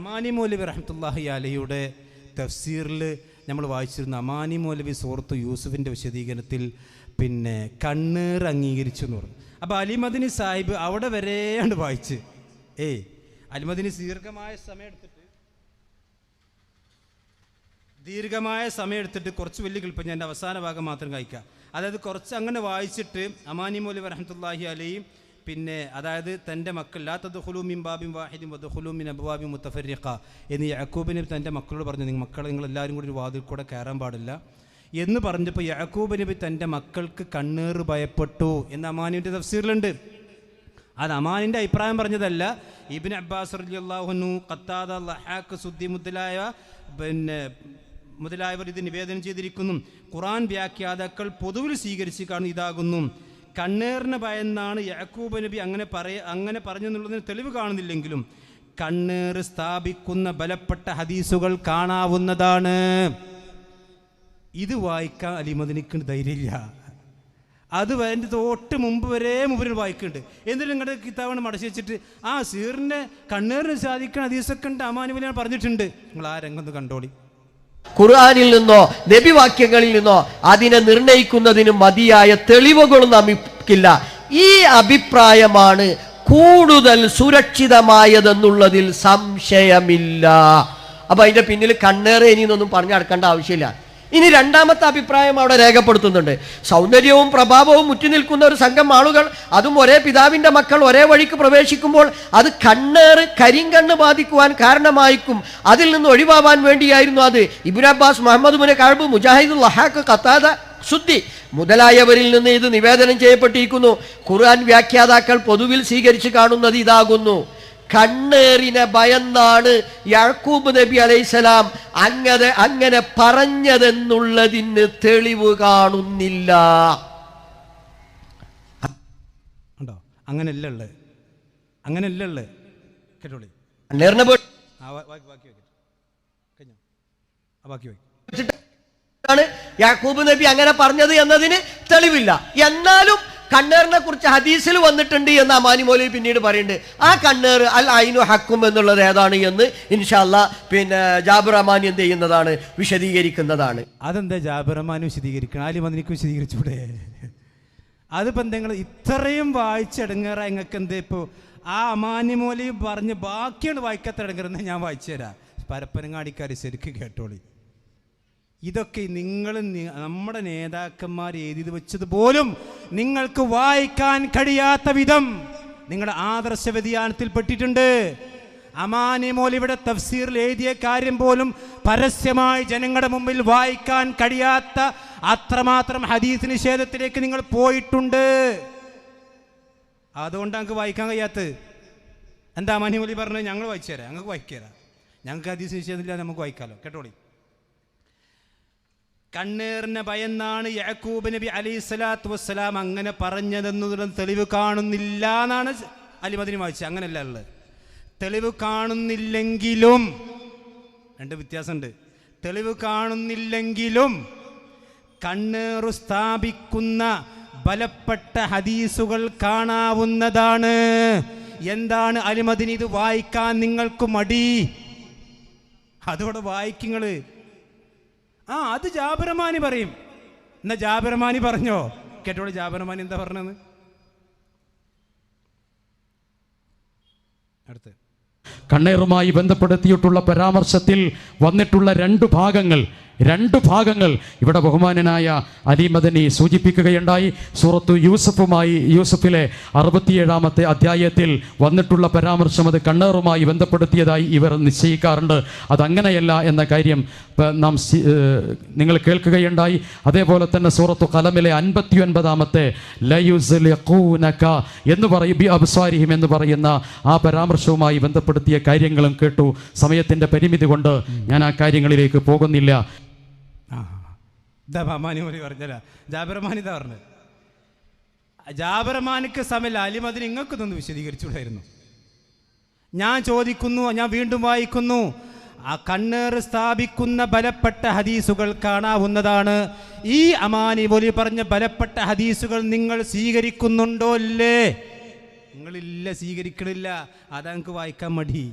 അമാനി മൗലവി റഹമത്തല്ലാഹി അലയുടെ തഫ്സീറിൽ നമ്മൾ വായിച്ചിരുന്ന അമാനി മൗലവി സൂറത്ത് യൂസുഫിന്റെ വിശദീകരണത്തിൽ പിന്നെ കണ്ണീർ അംഗീകരിച്ചു എന്ന് പറഞ്ഞു. അപ്പോൾ അലിമദിനി സാഹിബ് അവിടെ വരെയാണ് വായിച്ച്. ഏയ് അലിമദിനി ദീർഘമായ സമയം എടുത്തിട്ട് ദീർഘമായ സമയം എടുത്തിട്ട് കുറച്ച് വലിയ കിളിപ്പം ഞാൻ അവസാന ഭാഗം മാത്രം കഴിക്കാം അതായത് കുറച്ച് അങ്ങനെ വായിച്ചിട്ട് അമാനി മൗലി വരഹമത്തല്ലാഹി അലയും പിന്നെ അതായത് തന്റെ മക്കൾ ലാ തദ്ഖുലൂ മിൻ ബാബിൻ വാഹിദിൻ വദ്ഖുലൂ മിൻ അബ്വാബിൻ മുത്തഫരിഖ എന്ന് യാക്കൂബിന് തന്റെ മക്കളോട് പറഞ്ഞു നിങ്ങൾ മക്കൾ നിങ്ങൾ എല്ലാവരും കൂടി ഒരു വാതിൽ കൂടെ കയറാൻ പാടില്ല എന്ന് പറഞ്ഞപ്പോൾ യാക്കൂബ് നബി തന്റെ മക്കൾക്ക് കണ്ണേറ് ഭയപ്പെട്ടു എന്ന് അമാനിന്റെ തഫ്സീറിലുണ്ട്. അത് അമാനിന്റെ അഭിപ്രായം പറഞ്ഞതല്ല. ഇബിൻ അബ്ബാസ് അള്ളാഹുനു ഖത്താദ ലഹാക്ക് സുദ്ദി മുതലായ പിന്നെ മുതലായവർ ഇത് നിവേദനം ചെയ്തിരിക്കുന്നു. ഖുറാൻ വ്യാഖ്യാതാക്കൾ പൊതുവിൽ സ്വീകരിച്ച് കാണുന്ന ഇതാകുന്നു. കണ്ണേറിന് ഭയന്നാണ് യാക്കൂബ് നബി അങ്ങനെ പറയ അങ്ങനെ പറഞ്ഞെന്നുള്ളതിന് തെളിവ് കാണുന്നില്ലെങ്കിലും കണ്ണേറ് സ്ഥാപിക്കുന്ന ബലപ്പെട്ട ഹദീസുകൾ കാണാവുന്നതാണ്. ഇത് വായിക്കാൻ അലിമദിനിക്ക് ധൈര്യമില്ല. അത് അതിന്റെ തൊട്ട് മുമ്പ് വരെ മുമ്പിൽ വായിക്കുന്നുണ്ട്. എന്നിട്ട് നിങ്ങളുടെ കിതാബാണ് മടച്ചു വെച്ചിട്ട് ആ സീറിന്റെ കണ്ണേറിന് സാധിക്കണ ഹദീസൊക്കെ ഉണ്ട് അമാനുവലിയാണ് പറഞ്ഞിട്ടുണ്ട്. നിങ്ങൾ ആ രംഗം കണ്ടോളി. ഖുർആനിൽ നിന്നോ നബിവാക്യങ്ങളിൽ നിന്നോ അതിനെ നിർണയിക്കുന്നതിന് മതിയായ തെളിവുകളും നമുക്കില്ല. ഈ അഭിപ്രായമാണ് കൂടുതൽ സുരക്ഷിതമായതെന്നുള്ളതിൽ സംശയമില്ല. അപ്പൊ അതിന്റെ പിന്നിൽ കണ്ണേറെ ഇനി എന്നൊന്നും പറഞ്ഞു നടക്കേണ്ട ആവശ്യമില്ല. ഇനി രണ്ടാമത്തെ അഭിപ്രായം അവിടെ രേഖപ്പെടുത്തുന്നുണ്ട്. സൗന്ദര്യവും പ്രഭാവവും മുറ്റി നിൽക്കുന്ന ഒരു സംഘം ആളുകൾ അതും ഒരേ പിതാവിന്റെ മക്കൾ ഒരേ വഴിക്ക് പ്രവേശിക്കുമ്പോൾ അത് കണ്ണേറ് കരിങ്കണ്ണ് ബാധിക്കുവാൻ കാരണമായിരിക്കും. അതിൽ നിന്ന് ഒഴിവാവാൻ വേണ്ടിയായിരുന്നു അത്. ഇബിൻ അബ്ബാസ് മുഹമ്മദ് മുനെ കഴബ് മുജാഹിദുൽ ലഹാഖ് കത്താദ ശുദ്ധി മുതലായവരിൽ നിന്ന് ഇത് നിവേദനം ചെയ്യപ്പെട്ടിരിക്കുന്നു. ഖുർആൻ വ്യാഖ്യാതാക്കൾ പൊതുവിൽ സ്വീകരിച്ച് കാണുന്നത് ഇതാകുന്നു. കണ്ണേറിനെ ഭയന്നാണ് യാക്കൂബ് നബി അലൈസലാം അങ്ങനെ അങ്ങനെ പറഞ്ഞതെന്നുള്ളതിന് തെളിവ് കാണുന്നില്ല. ഉണ്ടോ? അങ്ങനെയല്ല ഉള്ളത് അങ്ങനെയല്ല ഉള്ളത് കേട്ടോളി. കണ്ണേറിനെ ാണ് യാക്കൂബ് നബി അങ്ങനെ പറഞ്ഞത് എന്നതിന് തെളിവില്ല. എന്നാലും കണ്ണേറിനെ കുറിച്ച് ഹദീസിൽ വന്നിട്ടുണ്ട് എന്ന് അമാനി മോലി പിന്നീട് പറയുന്നുണ്ട്. ആ കണ്ണേർ അൽ ഐനു ഹക്കും എന്നുള്ളത് ഏതാണ് എന്ന് ഇൻഷാല്ല പിന്നെ ജാബിർ അമാനി എന്ത് ചെയ്യുന്നതാണ്? വിശദീകരിക്കുന്നതാണ്. അതെന്താ ജാബിർ അമാനി വിശദീകരിക്കണം? ആലി ആലിമദിനിക്ക് വിശദീകരിച്ചൂടെ? അതിപ്പോൾ എന്തെങ്കിലും ഇത്രയും വായിച്ചെടുങ്ങാറ നിങ്ങൾക്ക് എന്താ ഇപ്പോൾ ആ അമാനി മോലി പറഞ്ഞ് ബാക്കിയാണ് വായിക്കാത്ത ഇടങ്ങറെന്ന് ഞാൻ വായിച്ചു തരാം പരപ്പനങ്ങാടിക്കാർ ശരിക്കും കേട്ടോളി. ഇതൊക്കെ നിങ്ങൾ നമ്മുടെ നേതാക്കന്മാർ എഴുതി വെച്ചത് പോലും നിങ്ങൾക്ക് വായിക്കാൻ കഴിയാത്ത വിധം നിങ്ങളുടെ ആദർശ വ്യതിയാനത്തിൽ പെട്ടിട്ടുണ്ട് അമാനി ഇവിടെ തഫ്സീറിൽ എഴുതിയ കാര്യം പോലും പരസ്യമായി ജനങ്ങളുടെ മുമ്പിൽ വായിക്കാൻ കഴിയാത്ത അത്രമാത്രം ഹദീസ് നിഷേധത്തിലേക്ക് നിങ്ങൾ പോയിട്ടുണ്ട്. അതുകൊണ്ട് ഞങ്ങൾക്ക് വായിക്കാൻ കഴിയാത്ത എന്താ അമാനി മോലി പറഞ്ഞത്? ഞങ്ങൾ വായിച്ചു തരാം ഞങ്ങൾക്ക് തരാം ഞങ്ങൾക്ക് ഹദീസ് നിഷേധമില്ല നമുക്ക് വായിക്കാമല്ലോ കേട്ടോളി. കണ്ണേറിനെ ഭയന്നാണ് യാക്കൂബ് നബി അലൈഹി സ്വലാത്തു വസ്സലാം അങ്ങനെ പറഞ്ഞതെന്നുള്ള തെളിവ് കാണുന്നില്ല എന്നാണ് അലിമദിനി വായിച്ചത്. അങ്ങനെയല്ല ഉള്ളത്. തെളിവ് കാണുന്നില്ലെങ്കിലും രണ്ട് വ്യത്യാസമുണ്ട്. തെളിവ് കാണുന്നില്ലെങ്കിലും കണ്ണേറു സ്ഥാപിക്കുന്ന ബലപ്പെട്ട ഹദീസുകൾ കാണാവുന്നതാണ്. എന്താണ് അലിമദിനി ഇത് വായിക്കാൻ നിങ്ങൾക്ക് മടി? അതോടെ വായിക്കുങ്ങൾ ആ അത് ജാബിറമാനി പറയും. എന്നാ ജാബിറമാനി പറഞ്ഞോ? കേട്ടോളൂ ജാബിറമാനി എന്താ പറഞ്ഞത് അടുത്ത്. കണ്ണേറുമായി ബന്ധപ്പെടുത്തിയിട്ടുള്ള പരാമർശത്തിൽ വന്നിട്ടുള്ള രണ്ട് ഭാഗങ്ങൾ. രണ്ട് ഭാഗങ്ങൾ ഇവിടെ ബഹുമാനനായ അലിമദനി സൂചിപ്പിക്കുകയുണ്ടായി. സൂറത്തു യൂസഫുമായി യൂസഫിലെ അറുപത്തിയേഴാമത്തെ അധ്യായത്തിൽ വന്നിട്ടുള്ള പരാമർശം അത് കണ്ണേറുമായി ബന്ധപ്പെടുത്തിയതായി ഇവർ നിശ്ചയിക്കാറുണ്ട്. അതങ്ങനെയല്ല എന്ന കാര്യം നാം നിങ്ങൾ കേൾക്കുകയുണ്ടായി. അതേപോലെ തന്നെ സൂറത്തു കലമിലെ അൻപത്തി ഒൻപതാമത്തെ എന്ന് പറയും എന്ന് പറയുന്ന ആ പരാമർശവുമായി ബന്ധപ്പെടുത്തിയ കാര്യങ്ങളും കേട്ടു. സമയത്തിന്റെ പരിമിതി കൊണ്ട് ഞാൻ ആ കാര്യങ്ങളിലേക്ക് പോകുന്നില്ല. ഇതാ ബഹ്മാനി മോലി പറഞ്ഞല്ല ജാബിറമാനി ഇതാ പറഞ്ഞത്. ജാബിറമാനിക്ക് സമയം അലിമതിൽ നിങ്ങൾക്ക് ഇതൊന്ന് വിശദീകരിച്ചുകൂടായിരുന്നു. ഞാൻ ചോദിക്കുന്നു ഞാൻ വീണ്ടും വായിക്കുന്നു. ആ കണ്ണേറ് സ്ഥാപിക്കുന്ന ബലപ്പെട്ട ഹദീസുകൾ കാണാവുന്നതാണ്. ഈ അമാനി മൊലി പറഞ്ഞ ബലപ്പെട്ട ഹദീസുകൾ നിങ്ങൾ സ്വീകരിക്കുന്നുണ്ടോ ഇല്ലേ? നിങ്ങളില്ല സ്വീകരിക്കണില്ല. അതാ നിങ്ങൾക്ക് വായിക്കാൻ മടി.